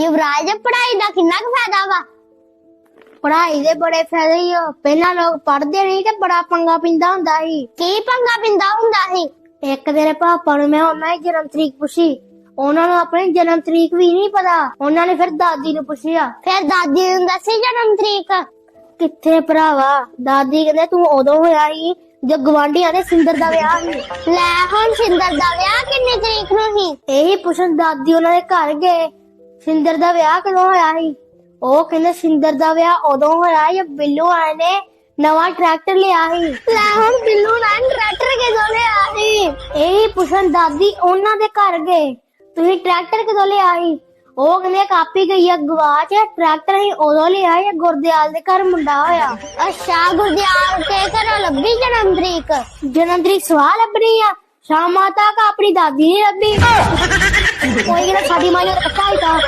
ਯੁਵਰਾਜ ਪੜ੍ਹਾਈ ਦਾ ਕਿੰਨਾ ਕੁ ਫਾਇਦਾ ਵਾ? ਪੜ੍ਹਾਈ ਦੇ ਬੜੇ ਫਾਇਦੇ ਹੀ ਆ। ਪਹਿਲਾਂ ਲੋਕ ਪੜ੍ਹਦੇ ਨਹੀਂ ਤੇ ਬੜਾ ਪੰਗਾ ਪਿੰਦਾ ਹੁੰਦਾ ਸੀ। ਕੀ ਪੰਗਾ ਪਿੰਦਾ ਹੁੰਦਾ ਸੀ? ਇੱਕ ਦਿਨ ਪਾਪਾ ਨੂੰ ਮੈਂ ਉਹਨਾਂ ਦੀ ਜਨਮ ਤਰੀਕ ਪੁੱਛੀ। ਉਹਨਾਂ ਨੂੰ ਆਪਣੀ ਜਨਮ ਤਰੀਕ ਵੀ ਨਹੀਂ ਪਤਾ। ਉਹਨਾਂ ਨੇ ਫਿਰ ਦਾਦੀ ਨੂੰ ਪੁੱਛਿਆ। ਫਿਰ ਦਾਦੀ ਨੂੰ ਦੱਸੀ ਜਨਮ ਤਰੀਕ? ਕਿੱਥੇ ਭਰਾਵਾ? ਦਾਦੀ ਕਹਿੰਦੇ ਤੂੰ ਉਦੋਂ ਹੋਇਆ ਸੀ ਜਦ ਗਵਾਂਢੀਆਂ ਦੇ ਸਿੰਦਰ ਦਾ ਵਿਆਹ ਸੀ। ਲੈ ਹੁਣ ਸਿੰਦਰ ਦਾ ਵਿਆਹ ਕਿੰਨੀ ਤਰੀਕ ਨੂੰ ਸੀ? ਇਹੀ ਪੁੱਛਣ ਦਾਦੀ ਉਹਨਾਂ ਦੇ ਘਰ ਗਏ। ਸਿੰਦਰ ਦਾ ਵਿਆਹ ਕਦੋਂ ਹੋਇਆ ਸੀ? ਉਹ ਕਹਿੰਦੇ ਸਿੰਦਰ ਦਾ ਵਿਆਹ ਉਦੋਂ ਹੋਇਆ ਜਦ ਬਿੱਲੂ ਆਏ ਨੇ ਨਵਾਂ ਟਰੈਕਟਰ ਲਿਆ ਸੀ। ਲੈ ਹੁਣ ਬਿੱਲੂ ਨਾਲ ਟਰੈਕਟਰ ਕਿਦੋਂ ਲਿਆ ਸੀ? ਇਹੀ ਪੁੱਛਣ ਦਾਦੀ ਉਹਨਾਂ ਦੇ ਘਰ ਗਏ। ਤੁਸੀਂ ਟਰੈਕਟਰ ਕਦੋਂ ਲਿਆ ਸੀ? ਉਹ ਕਹਿੰਦੇ ਕਾਪੀ ਗਈ ਆ ਗਵਾਚ ਟਰੈਕਟਰ ਹੀ ਉਦੋਂ ਲਿਆ ਜਾਂ ਗੁਰਦਿਆਲ ਦੇ ਘਰ ਮੁੰਡਾ ਹੋਇਆ। ਅੱਛਾ ਗੁਰਦਿਆਲ ਤੇ ਘਰੋਂ ਲੱਭੀ ਜਨਮ ਤਰੀਕ? ਜਨਮ ਤਰੀਕ ਸਵਾਹ ਲੱਭਣੀ ਆ ਸ਼ਾਮਾਂ ਤੱਕ ਆਪਣੀ ਦਾਦੀ ਨਹੀਂ ਲੱਭੀ। ਕੋਈ ਕਹਿੰਦਾ ਸਾਡੀ ਮਾਂ ਨੇ ਰੱਖਾ ਹੀ ਤਾਂ